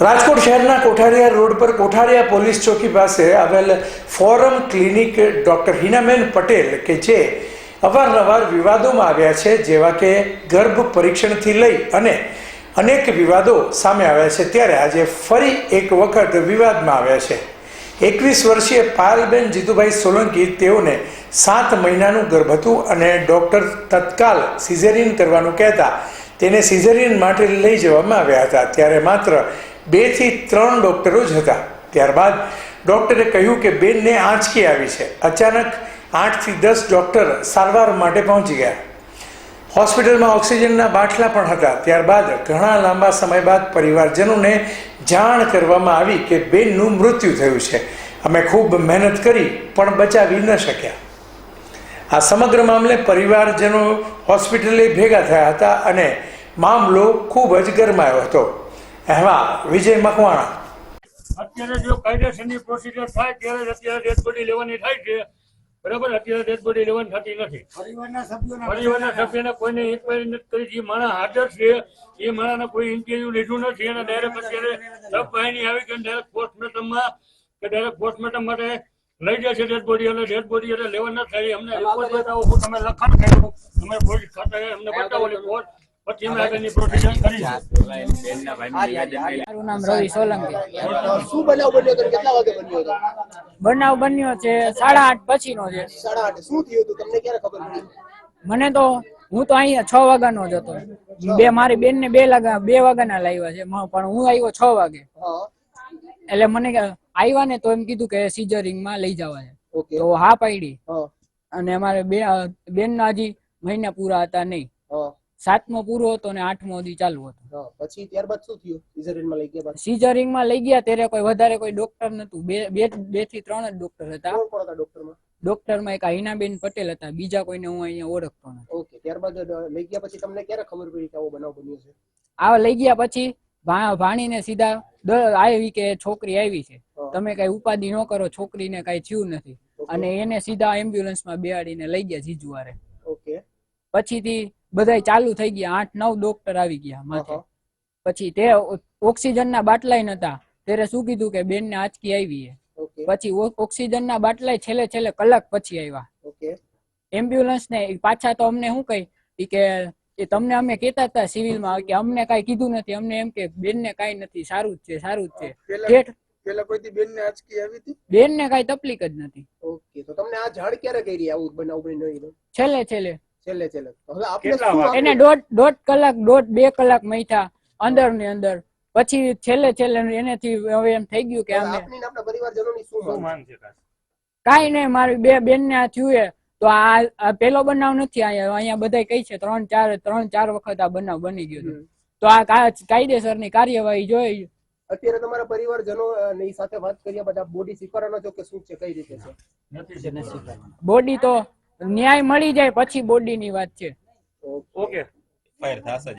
રાજકોટ શહેરના કોઠારિયા રોડ પર કોઠારિયા પોલીસ ચોકી પાસે આવેલ forum clinic doctor Hinaben Patel કે જે અવારનવાર વિવાદોમાં આવ્યા છે, જેવા કે ગર્ભ પરીક્ષણથી લઈ અને અનેક વિવાદો સામે આવ્યા છે. ત્યારે આજે ફરી એક વખત વિવાદમાં આવ્યા છે. એકવીસ વર્ષીય પાયલબેન જીતુભાઈ સોલંકી, તેઓને સાત મહિનાનું ગર્ભ હતું અને ડૉક્ટર તત્કાલ સિઝેરિયન કરવાનું કહેતા તેને સિઝેરિયન માટે લઈ જવામાં આવ્યા હતા. ત્યારે માત્ર બેથી ત્રણ ડૉક્ટરો જ હતા. ત્યારબાદ ડૉક્ટરે કહ્યું કે બેનને આંચકી આવી છે. અચાનક આઠથી દસ ડૉક્ટર સારવાર માટે પહોંચી ગયા. હોસ્પિટલમાં ઓક્સિજનના બાટલા પણ હતા. ત્યારબાદ ઘણા લાંબા સમય બાદ પરિવારજનોને જાણ કરવામાં આવી કે બેનનું મૃત્યુ થયું છે. અમે ખૂબ મહેનત કરી, પણ બચાવી ન શક્યા. આ સમગ્ર મામલે પરિવારજનો હોસ્પિટલે ભેગા થયા હતા અને મામલો ખૂબ જ ગરમાયો હતો. અહેવાલ વિજય મકવાણા. અત્યારે જો કાયદેસરની પ્રોસિજર થાય ત્યારે જ અત્યારે ડેડ બોડી લેવાની થાય છે. બરાબર? અત્યારે ડેડ બોડી લેવાની થતી નથી. પરિવારના સભ્યોના પરિવારના સભ્યને કોઈને ઇન્કવાયરી નથી કરી. જે માણસ હાજર છે એ માણસને કોઈ ઇન્ટરવ્યુ લીધું નથી. અને ડાયરેક્ટ અત્યારે સબ વાહિની આવી ગઈ ડાયરેક્ટ પોસ્ટમોર્ટમમાં કે ડાયરેક્ટ પોસ્ટમોર્ટમ માટે લઈ જાય છે ડેડ બોડી અને ડેડ બોડી એટલે લેવા ન થાય. અમને રિપોર્ટ બતાવો હું તમે લખાણ કર્યું તમે પોલીસ ખાતાએ અમને બતાવો રિપોર્ટ પછી બનાવ બન્યો હતો અને કેટલા વાગે બન્યો હતો? બનાવ બન્યો છે સાડા આઠ છે. ક્યારે ખબર પડી? મને તો હું તો અહીંયા છ વાગ્યા નો જ હતો. બે મારી બેન ને બે લાગા બે વાગ્યાના લાવ્યા છે. પણ હું આવ્યો છ વાગે. એટલે મને કે- આવ્યા ને તો એમ કીધું કે સિઝરિંગમાં લઈ જવા છે. તો હા પાડી. અને અમારે બે બેન ના હજી મહિના પૂરા હતા નહીં. હા. સાતમો પૂરો હતો ને આઠમો હજી ચાલુ હતો. પછી ત્યારબાદ શું થયું? સિઝરિનમાં લઈ ગયા બાદ? માં લઈ ગયા ત્યારે કોઈ વધારે કોઈ ડોક્ટર નતું બે બે બેથી ત્રણ જ ડોક્ટર હતા. કોણ હતા ડોક્ટરમાં ડોક્ટરમાં એક હિનાબેન પટેલ હતા. બીજા કોઈને હું અહીંયા ઓળખતો નથી. ઓકે ત્યારબાદ લઈ ગયા પછી તમને ક્યારે ખબર પડી કે આવો બનાવ બન્યો છે? આ લઈ ગયા પછી ભાણીને સીધા દ- આવી કે છોકરી આવી છે. તમે કઈ ઉપાધિ ન કરો છોકરીને કઈ થયું નથી. અને એને સીધા એમ્બ્યુલન્સમાં બેહાડીને લઈ ગયા જીજુવારે ઓકે. પછીથી બધાય ચાલુ થઈ ગયા. આઠ નવ ડોક્ટર આવી ગયા માથે પછી તે ઓક્સિજનના બાટલા નતા. ત્યારે શું કીધું કે બેન ને આંચકી આવી પછી ઓક્સિજન ના બાટલાય છેલ્લે છેલ્લે કલાક પછી આવ્યા એમ્બ્યુલન્સ ને પાછા તો અમને શું કહી કે એ તમને અમે કેતા હતા સિવિલમાં કે અમને કાંઈ કીધું નથી. અમને એમ કે બેન ને કાંઈ નથી. સારું જ છે સારું જ છે. પેલા કોઈથી બેન ને આંચકી આવી હતી? બેનને કાંઈ તકલીફ જ નથી. ઓકે તો તમને આ ઝાડ ક્યારે કરી આવું બનાવ છેલ્લે છેલ્લે. છેલ્લે છેલ્લે. હવે આપણે? એને દોઢ દોઢ કલાક દોઢ બે કલાક મૈથા અંદર ને અંદર. પછી છેલ્લે છેલ્લે એનેથી હવે એમ થઈ ગયું કે અમે આપણા પરિવારજનોની શું માંગ? માન છે કાંઈ? નહીં મારી બે બેન ને આ થયું તો આ પેલો બનાવ નથી અહીંયા અહીંયા બધા કઈ છે ત્રણ ચાર ત્રણ ચાર વખત આ બનાવ બની ગયો તો આ કાયદેસર કાયદેસરની કાર્યવાહી જોઈ. અત્યારે તમારા પરિવારજનો ની સાથે વાત કર્યા બધા બોડી સ્વીકારવાનો છો કે શું છે કઈ રીતે છે? બોડી તો ન્યાય મળી જાય પછી બોડી ની વાત છે. ઓકે ફાયર થશે.